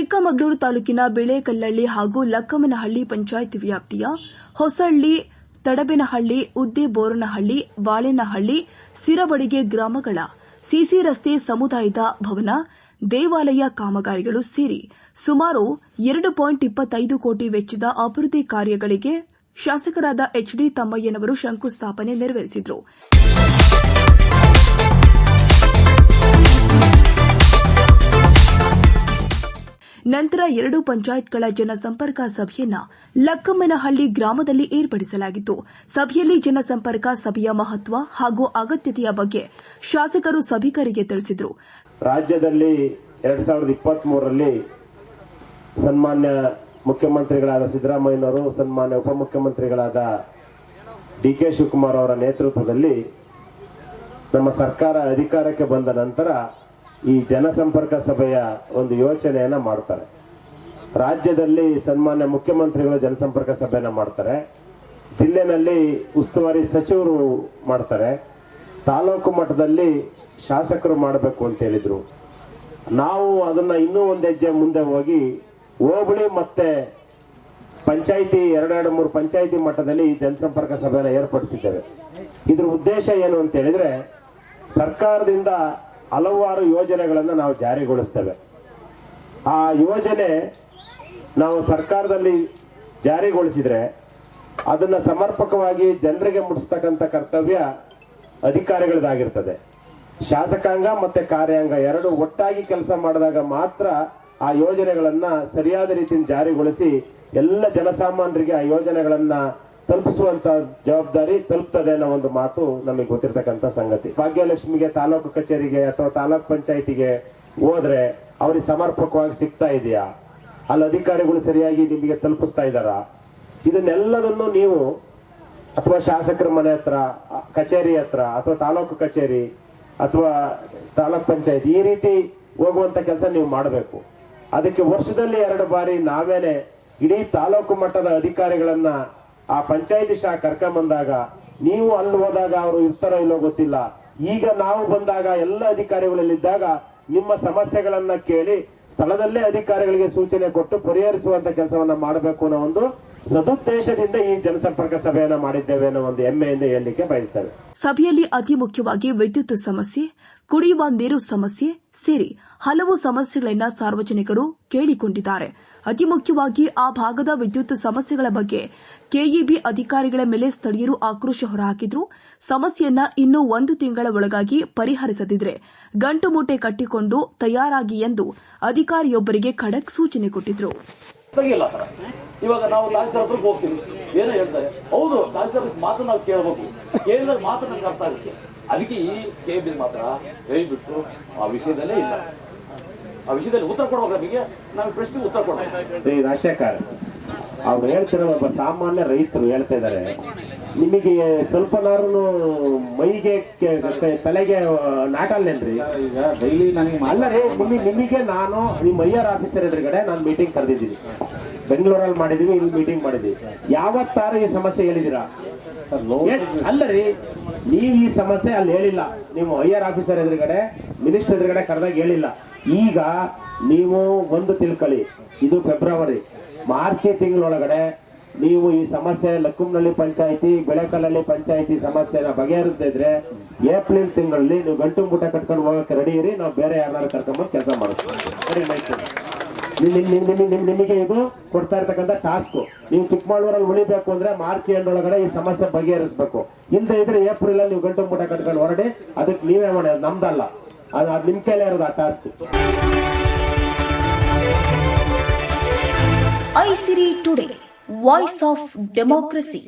ಚಿಕ್ಕಮಗಳೂರು ತಾಲೂಕಿನ ಬೆಳೆಕಲ್ಲಳ್ಳಿ ಹಾಗೂ ಲಕ್ಕಮ್ಮನಹಳ್ಳಿ ಪಂಚಾಯತ್ ವ್ಯಾಪ್ತಿಯ ಹೊಸಳ್ಳಿ ತಡಬೇನಹಳ್ಳಿ ಉದ್ದೇಬೋರನಹಳ್ಳಿ ಬಾಳೆನಹಳ್ಳಿ, ಸಿರಬಡಿಗೆ ಗ್ರಾಮಗಳ ಸಿಸಿ ರಸ್ತೆ ಸಮುದಾಯದ ಭವನ, ದೇವಾಲಯ ಕಾಮಗಾರಿಗಳು ಸೇರಿ ಸುಮಾರು ಎರಡು ಪಾಯಿಂಟ್ ಇಪ್ಪತ್ತೈದು ಕೋಟಿ ವೆಚ್ಚದ ಅಭಿವೃದ್ಧಿ ಕಾರ್ಯಗಳಿಗೆ ಶಾಸಕರಾದ ಎಚ್ಡಿ ತಮ್ಮಯ್ಯನವರು ಶಂಕುಸ್ಥಾಪನೆ ನೆರವೇರಿಸಿದರು. ನಂತರ ಎರಡು ಪಂಚಾಯತ್ಗಳ ಜನಸಂಪರ್ಕ ಸಭೆಯನ್ನ ಲಕ್ಕಮ್ಮನಹಳ್ಳಿ ಗ್ರಾಮದಲ್ಲಿ ಏರ್ಪಡಿಸಲಾಗಿತ್ತು. ಸಭೆಯಲ್ಲಿ ಜನಸಂಪರ್ಕ ಸಭೆಯ ಮಹತ್ವ ಹಾಗೂ ಅಗತ್ಯತೆಯ ಬಗ್ಗೆ ಶಾಸಕರು ಸಭಿಕರಿಗೆ ತಿಳಿಸಿದರು. ರಾಜ್ಯದಲ್ಲಿ ಎರಡ್ ಸಾವಿರದ ಇಪ್ಪತ್ತ್ ಮೂರರಲ್ಲಿ ಸನ್ಮಾನ್ಯ ಮುಖ್ಯಮಂತ್ರಿಗಳಾದ ಸಿದ್ದರಾಮಯ್ಯನವರು, ಸನ್ಮಾನ್ಯ ಉಪಮುಖ್ಯಮಂತ್ರಿಗಳಾದ ಡಿ ಕೆ ಶಿವಕುಮಾರ್ ಅವರ ನೇತೃತ್ವದಲ್ಲಿ ನಮ್ಮ ಸರ್ಕಾರ ಅಧಿಕಾರಕ್ಕೆ ಬಂದ ನಂತರ ಈ ಜನಸಂಪರ್ಕ ಸಭೆಯ ಒಂದು ಯೋಚನೆಯನ್ನು ಮಾಡ್ತಾರೆ. ರಾಜ್ಯದಲ್ಲಿ ಸನ್ಮಾನ್ಯ ಮುಖ್ಯಮಂತ್ರಿಗಳು ಜನಸಂಪರ್ಕ ಸಭೆಯನ್ನ ಮಾಡ್ತಾರೆ. ಜಿಲ್ಲೆನಲ್ಲಿ ಉಸ್ತುವಾರಿ ಸಚಿವರು ಮಾಡ್ತಾರೆ. ತಾಲೂಕು ಮಟ್ಟದಲ್ಲಿ ಶಾಸಕರು ಮಾಡಬೇಕು ಅಂತ ಹೇಳಿದರು. ನಾವು ಅದನ್ನ ಇನ್ನೂ ಒಂದು ಹೆಜ್ಜೆ ಮುಂದೆ ಹೋಗಿ ಹೋಬಳಿ ಮತ್ತೆ ಪಂಚಾಯಿತಿ, ಎರಡೆರಡು ಮೂರು ಪಂಚಾಯಿತಿ ಮಟ್ಟದಲ್ಲಿ ಈ ಜನಸಂಪರ್ಕ ಸಭೆಯನ್ನು ಏರ್ಪಡಿಸಿದ್ದೇವೆ. ಇದ್ರ ಉದ್ದೇಶ ಏನು ಅಂತ ಹೇಳಿದ್ರೆ ಸರ್ಕಾರದಿಂದ ಹಲವಾರು ಯೋಜನೆಗಳನ್ನು ನಾವು ಜಾರಿಗೊಳಿಸ್ತೇವೆ. ಆ ಯೋಜನೆ ನಾವು ಸರ್ಕಾರದಲ್ಲಿ ಜಾರಿಗೊಳಿಸಿದರೆ ಅದನ್ನು ಸಮರ್ಪಕವಾಗಿ ಜನರಿಗೆ ಮುಟ್ಟಿಸ್ತಕ್ಕಂಥ ಕರ್ತವ್ಯ ಅಧಿಕಾರಿಗಳದಾಗಿರ್ತದೆ ಶಾಸಕಾಂಗ ಮತ್ತು ಕಾರ್ಯಾಂಗ ಎರಡು ಒಟ್ಟಾಗಿ ಕೆಲಸ ಮಾಡಿದಾಗ ಮಾತ್ರ ಆ ಯೋಜನೆಗಳನ್ನು ಸರಿಯಾದ ರೀತಿಯಿಂದ ಜಾರಿಗೊಳಿಸಿ ಎಲ್ಲ ಜನಸಾಮಾನ್ಯರಿಗೆ ಆ ಯೋಜನೆಗಳನ್ನ ತಲುಪಿಸುವಂತ ಜವಾಬ್ದಾರಿ ತಲುಪ್ತದೆ ಅನ್ನೋ ಒಂದು ಮಾತು ನಮಗೆ ಗೊತ್ತಿರ್ತಕ್ಕಂಥ ಸಂಗತಿ. ಭಾಗ್ಯಲಕ್ಷ್ಮಿಗೆ ತಾಲೂಕು ಕಚೇರಿಗೆ ಅಥವಾ ತಾಲೂಕ್ ಪಂಚಾಯತಿಗೆ ಹೋದ್ರೆ ಅವ್ರಿಗೆ ಸಮರ್ಪಕವಾಗಿ ಸಿಗ್ತಾ ಇದೆಯಾ? ಅಲ್ಲಿ ಅಧಿಕಾರಿಗಳು ಸರಿಯಾಗಿ ನಿಮಗೆ ತಲುಪಿಸ್ತಾ ಇದ್ದಾರಾ? ಇದನ್ನೆಲ್ಲದನ್ನು ನೀವು ಅಥವಾ ಶಾಸಕರ ಮನೆ ಹತ್ರ, ಕಚೇರಿ ಹತ್ರ ಅಥವಾ ತಾಲೂಕು ಕಚೇರಿ ಅಥವಾ ತಾಲೂಕ್ ಪಂಚಾಯತ್ ಈ ರೀತಿ ಹೋಗುವಂತ ಕೆಲಸ ನೀವು ಮಾಡಬೇಕು. ಅದಕ್ಕೆ ವರ್ಷದಲ್ಲಿ ಎರಡು ಬಾರಿ ನಾವೇನೆ ಇಡೀ ತಾಲೂಕು ಮಟ್ಟದ ಅಧಿಕಾರಿಗಳನ್ನ ಆ ಪಂಚಾಯತಿ ಶಾ ಕರ್ಕೊಂಬಂದಾಗ ನೀವು ಅಲ್ಲಿ ಹೋದಾಗ ಅವರು ಇರ್ತಾರೋ ಇಲ್ಲೋ ಗೊತ್ತಿಲ್ಲ. ಈಗ ನಾವು ಬಂದಾಗ ಎಲ್ಲ ಅಧಿಕಾರಿಗಳಲ್ಲಿದ್ದಾಗ ನಿಮ್ಮ ಸಮಸ್ಯೆಗಳನ್ನ ಕೇಳಿ ಸ್ಥಳದಲ್ಲೇ ಅಧಿಕಾರಿಗಳಿಗೆ ಸೂಚನೆ ಕೊಟ್ಟು ಪರಿಹರಿಸುವಂತ ಕೆಲಸವನ್ನ ಮಾಡಬೇಕು ಅನ್ನೋ ಒಂದು ಸದುದ್ದೇಶದಿಂದ ಈ ಜನಸಂಪರ್ಕ ಸಭೆಯನ್ನು ಮಾಡಿದ್ದೇವೆ ಅನ್ನೋ ಒಂದು ಹೆಮ್ಮೆಯಿಂದ ಹೇಳಲಿಕ್ಕೆ ಬಯಸ್ತೇವೆ. ಸಭೆಯಲ್ಲಿ ಅತಿ ಮುಖ್ಯವಾಗಿ ವಿದ್ಯುತ್ ಸಮಸ್ಯೆ, ಕುಡಿಯುವ ನೀರು ಸಮಸ್ಯೆ ಸೇರಿ ಹಲವು ಸಮಸ್ಯೆಗಳನ್ನು ಸಾರ್ವಜನಿಕರು ಕೇಳಿಕೊಂಡಿದ್ದಾರೆ. ಅತಿ ಮುಖ್ಯವಾಗಿ ಆ ಭಾಗದ ವಿದ್ಯುತ್ ಸಮಸ್ಯೆಗಳ ಬಗ್ಗೆ ಕೆಇಬಿ ಅಧಿಕಾರಿಗಳ ಮೇಲೆ ಸ್ಥಳೀಯರು ಆಕ್ರೋಶ ಹೊರಹಾಕಿದ್ರು. ಸಮಸ್ಯೆಯನ್ನ ಇನ್ನೂ ಒಂದು ತಿಂಗಳ ಒಳಗಾಗಿ ಪರಿಹರಿಸದಿದ್ರೆ ಗಂಟು ಮೂಟೆ ಕಟ್ಟಿಕೊಂಡು ತಯಾರಾಗಿ ಎಂದು ಅಧಿಕಾರಿಯೊಬ್ಬರಿಗೆ ಖಡಕ್ ಸೂಚನೆ ಕೊಟ್ಟಿದ್ರು. ತೆಗಿಲ್ಲ ಆ ಇವಾಗ ನಾವು ತಹಸೀಲ್ದಾರ್ ಹತ್ರಕ್ಕೆ ಹೋಗ್ತೀವಿ. ಏನೋ ಹೇಳ್ತಾರೆ. ಹೌದು, ತಹಸೀಲ್ದಾರ್ ಮಾತು ನಾವು ಕೇಳಬೇಕು. ಕೇಳಿದಾಗ ಮಾತ್ರ ನಮ್ಗೆ ಅರ್ಥ ಆಗುತ್ತೆ. ಅದಕ್ಕೆ ಈ ಕೆ ಬಿ ಮಾತ್ರ ದಯವಿಟ್ಟು ಆ ವಿಷಯದಲ್ಲೇ ಇಲ್ಲ. ಆ ವಿಷಯದಲ್ಲಿ ಉತ್ತರ ಕೊಡಬೇಕು ನಮಗೆ. ನಾವು ಪ್ರಶ್ನೆಗೆ ಉತ್ತರ ಕೊಡಬೇಕು. ರಾಜಶೇಖರ್, ಅವ್ರು ಹೇಳ್ತಿರೋದು ಒಬ್ಬ ಸಾಮಾನ್ಯ ರೈತರು ಹೇಳ್ತಾ ಇದ್ದಾರೆ. ನಿಮಗೆ ಸ್ವಲ್ಪ ಸ್ವಲ್ಪನಾರು ಮೈಗೆ ತಲೆಗೆ ನಾಟಲ್ಲೇನ್ರಿ? ಈಗ ಡೈಲಿ ನನಗೆ ಅಲ್ಲ ರೀ ನಿಮಗೆ ನಿಮಗೆ ನಾನು ನಿಮ್ಮ ಐಯರ್ ಆಫೀಸರ್ ಎದುರುಗಡೆ ನಾನು ಮೀಟಿಂಗ್ ಕರೆದಿದ್ದೀನಿ. ಬೆಂಗಳೂರಲ್ಲಿ ಮಾಡಿದೀವಿ ಇಲ್ಲಿ ಮೀಟಿಂಗ್ ಮಾಡಿದ್ವಿ ಯಾವತ್ತಾರು ಈ ಸಮಸ್ಯೆ ಹೇಳಿದಿರಾ ಏ- ಅಲ್ಲ ರೀ ನೀವು ಈ ಸಮಸ್ಯೆ ಅಲ್ಲಿ ಹೇಳಿಲ್ಲ. ನೀವು ಆರ್ ಆಫೀಸರ್ ಎದುರುಗಡೆ ಮಿನಿಸ್ಟರ್ ಎದುರುಗಡೆ ಕರೆದಾಗ ಹೇಳಿಲ್ಲ. ಈಗ ನೀವು ಒಂದು ತಿಳ್ಕೊಳ್ಳಿ. ಇದು ಫೆಬ್ರವರಿ ಮಾರ್ಚ್ ತಿಂಗಳೊಳಗಡೆ ನೀವು ಈ ಸಮಸ್ಯೆ ಲಕ್ಕುಮ್ನಳ್ಳಿ ಪಂಚಾಯಿತಿ ಬೆಳೆಕಲ್ಲಳ್ಳಿ ಪಂಚಾಯಿತಿ ಸಮಸ್ಯೆನ ಬಗೆಹರಿಸದೇ ಇದ್ರೆ ಏಪ್ರಿಲ್ ತಿಂಗಳಲ್ಲಿ ನೀವು ಗಂಟು ಮೂಟ ಕಟ್ಕೊಂಡು ಹೋಗಕ್ಕೆ ರೆಡಿ ಇರಿ, ನಾವು ಬೇರೆ ಯಾರು ಕರ್ಕೊಂಡ್ಬಂದು ಕೆಲಸ ಮಾಡ್ತೀವಿ. ನಿಮಗೆ ಇದು ಕೊಡ್ತಾ ಇರ್ತಕ್ಕಂಥ ಟಾಸ್ಕ್ ನೀವು ಚಿಕ್ಕಮಗಳೂರಲ್ಲಿ ಉಳಿಬೇಕು ಅಂದ್ರೆ ಮಾರ್ಚ್ ಎಂಡ್ ಒಳಗಡೆ ಈ ಸಮಸ್ಯೆ ಬಗೆಹರಿಸಬೇಕು. ಇಲ್ಲದೆ ಇದ್ರೆ ಏಪ್ರಿಲ್ ಅಲ್ಲಿ ನೀವು ಗಂಟು ಮೂಟ ಕಟ್ಕೊಂಡು ಹೊರಡಿ, ಅದಕ್ಕೆ ನೀವೇ ಮಾಡಿ ಅದು ನಮ್ದಲ್ಲ. ಅದು ಅದು ನಿಮ್ ಕೈಲೇ ಇರೋದು ಆ task Aisiri today. Voice of democracy